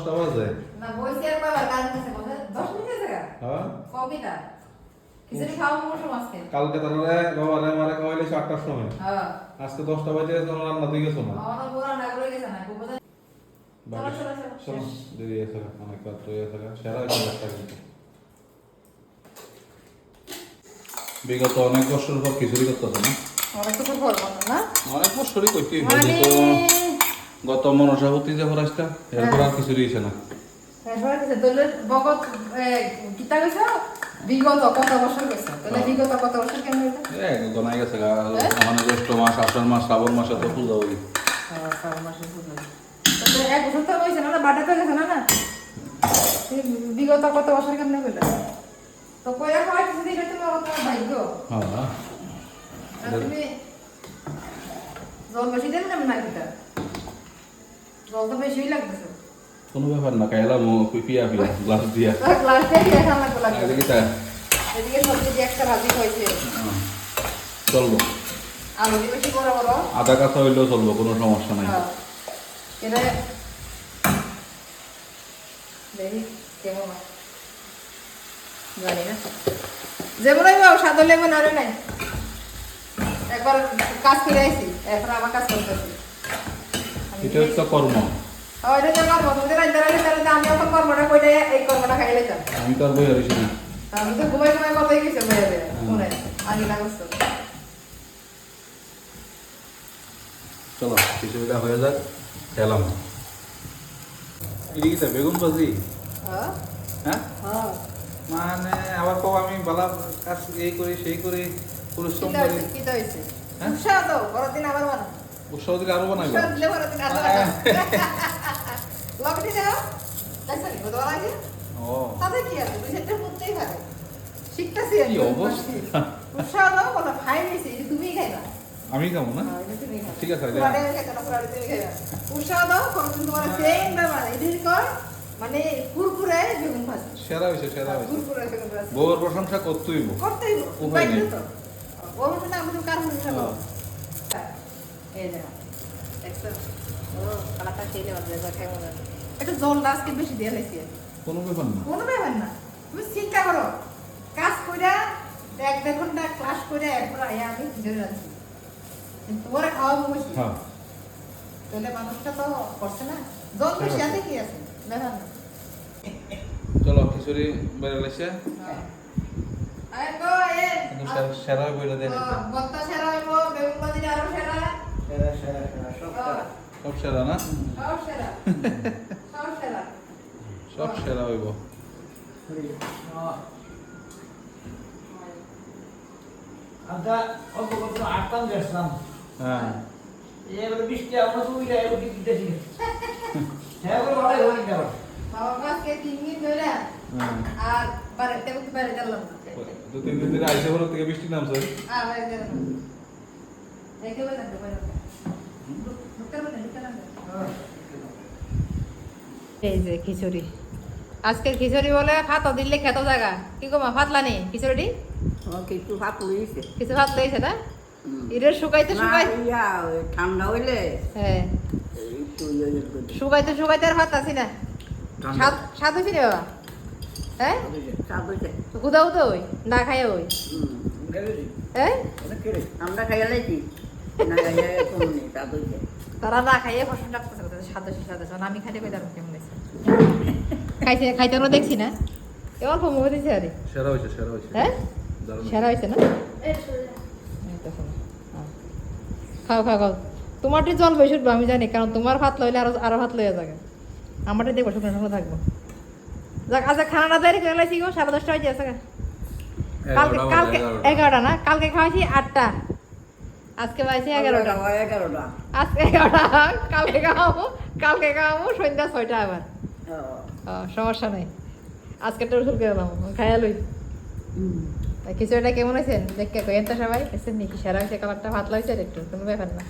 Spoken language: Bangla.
দশটা বাজে না বইছি আর বাবার কাজ আছে বলে দশ মিনিট আছে গা হ্যাঁ কবিতা খিচুড়ি খাওয়া মৌসুম আজকে কালকে তারা বাবারে মারে খাওয়াইলে আটটার সময় হ্যাঁ আজকে দশটা বাজে তোমার রান্না দিয়ে গেছো না আমার পুরা না করে গেছে না বুঝা বাকি চলো, চলো, চলো, শোনো শেষ। দেরি আছে অনেক রাত্র হয়ে আছে সেরা হয়েছে একটা কিন্তু বিগত অনেক বছর পর খিচুড়ি করতেছে না অনেক না বছরই করতে গত মনসাপতি যে হরাসটা এরপর আর না। কিছু তোলে এ, কিতা কইছো? বিগত কত বছর কইছো? তাহলে। বিগত কত বছর কেমন এ গনাই গেছে গা? মানে জ্যৈষ্ঠ মাস আষাঢ় মাস শ্রাবণ মাসে তো পূজা হই শ্রাবণ মাসে পূজা। এক বছর তো হয়েছে না গেছে না না? তুমি বিগত কত বছর কেমন কইলা? তো কইরা খাওয়া কিছু দিলে তোমার তোমার ভাগ্য? হ্যাঁ। তুমি জল বেশি দেবে না না কিতা জল তো লাগতেছে। কোনো ব্যাপার না পিয়া গ্লাস দিয়া। গ্লাস দিয়ে দিয়ে খাওয়া লাগবে লাগবে এদিকে তা। এদিকে সবজি দিয়ে একটা ভাজি হয়েছে চলবো। আলু দিয়ে বেশি বড় বড়। আধা কাঁচা হইলেও চলবো কোনো সমস্যা নাই। হ্যাঁ। এটা দেখি কেমন। জানি না। যেমন হইব সাদা নাই। একবার কাজ করে আইছি এখন আবার কাজ করতেছি। এটা হচ্ছে কর্ম। আমি তো আর বই আমি তো ঘুমাই ঘুমাই গেছে মনে আগে লাগছে চলো খিচুড়িটা হয়ে যাক খেলাম। এদিকে বেগুন ভাজি। হ্যাঁ হ্যাঁ? হ্যাঁ মানে আবার কব আমি বালা কাজ এই করি সেই করি পরিশ্রম করি। হইছে হ্যাঁ? দিন আবার উৎসাহ দিলে আরও লগটি দেও। দেখছ নি বড় লাগে ও। তাতে কি আছে? দুই সেটের মধ্যেই থাকে শিখতেছি কি অবস্থা? উৎসাহ দাও কথা খাই নিছি তুমি খাইবা। আমি খাব না? হ্যাঁ। ঠিক আছে। উৎসাহ দাও কোনদিন তোমার সেম ব্যাপার। এদিন কর মানে কুরকুরে বেগুন ভাজি। সেরা হয়েছে সেরা হয়েছে। কুরকুরে বেগুন ভাজি। বউর প্রশংসা করতেই করতেই উপায় নেই। না আমি তো কার একটু জলটা আজকে বেশি দিয়ে লাইছি। কোনো ব্যাপার না। কোনো ব্যাপার না। তুমি চিন্তা করো কাজ কইরা এক দেড় ঘণ্টা ক্লাস করে এরপর আয়া আমি ভিডিও রাখছি। কিন্তু ওরা খাওয়াবো বসি। হ্যাঁ। তাহলে মানুষটা তো করছে না। জল বেশি আছে কি আছে ব্যাপার না। চলো খিচুড়ি বেড়ে হ্যাঁ। সে- সেরা বইটা দেয় সেরা হইব বেগুন ভাজিটা আরও সেরা। সব সেরা। না? সব সেরা হইব। হ্যাঁ। এবারে বৃষ্টি আমরা তো উইলা এবার দিতেছি হ্যাঁ। করে ভালো হয়ে হ্যাঁ দু তিন দিন ধরে আইসে বলো থেকে বৃষ্টি নামছে। এই যে খিচুড়ি। আজকের খিচুড়ি বলে ভাত দিলে খেত জায়গা। কি গো মা ফাতলা নেই খিচুড়ি কিছু ভাত লইছে? কিছু ভাত লইছে না? এদের শুকাইতে শুকাই ওই ঠান্ডা হইলে। হ্যাঁ। ইয়ে ইয়ে। শুকাইতে শুকাইতে আর ভাত আসি না। স্বাদ স্বাদ হয়েছে রে বাবা? হ্যাঁ? হইছে। তো ওই না খাই ওই। গেলে হ্যাঁ? আমরা খাইয়া লাইছি। তারা না খাইয়ে প্রশ্ন ডাকতেছে কোথায় স্বাদ হয়েছে আমি খাইতে পেতাম কেমন হয়েছে খাইছে খাইতে আমরা দেখছি না। এ অল্প মুখ দিছে আরে। সেরা হয়েছে সেরা হয়েছে হ্যাঁ? সেরা হয়েছে না? এই তো শোনো। খাও খাও খাও। তোমারটি জল বেশি উঠবো আমি জানি কারণ তোমার ভাত লইলে আরও আরও ভাত লইয়া যাবে। আমারটা দেখব শুকনো শুকনো থাকব। যাক আচ্ছা খানাটা তৈরি করে লাইছি গো সাড়ে দশটা হয়ে যাচ্ছে কালকে কালকে। এগারোটা না? কালকে খাওয়াইছি আটটা। আজকে পাইছি এগারোটা। এগারোটা। আজকে এগারোটা। কালকে খাওয়াবো। কালকে খাওয়াবো সন্ধ্যা ছয়টা আবার। সমস্যা নেই। আজকে একটা ওষুধ করে দাম। তা খিচুড়িটা কেমন আছে দেখে কইেন তো সবাই? নাকি? সেরা হয়েছে কালারটা ভাত লাগছে একটু কোনো ব্যাপার না।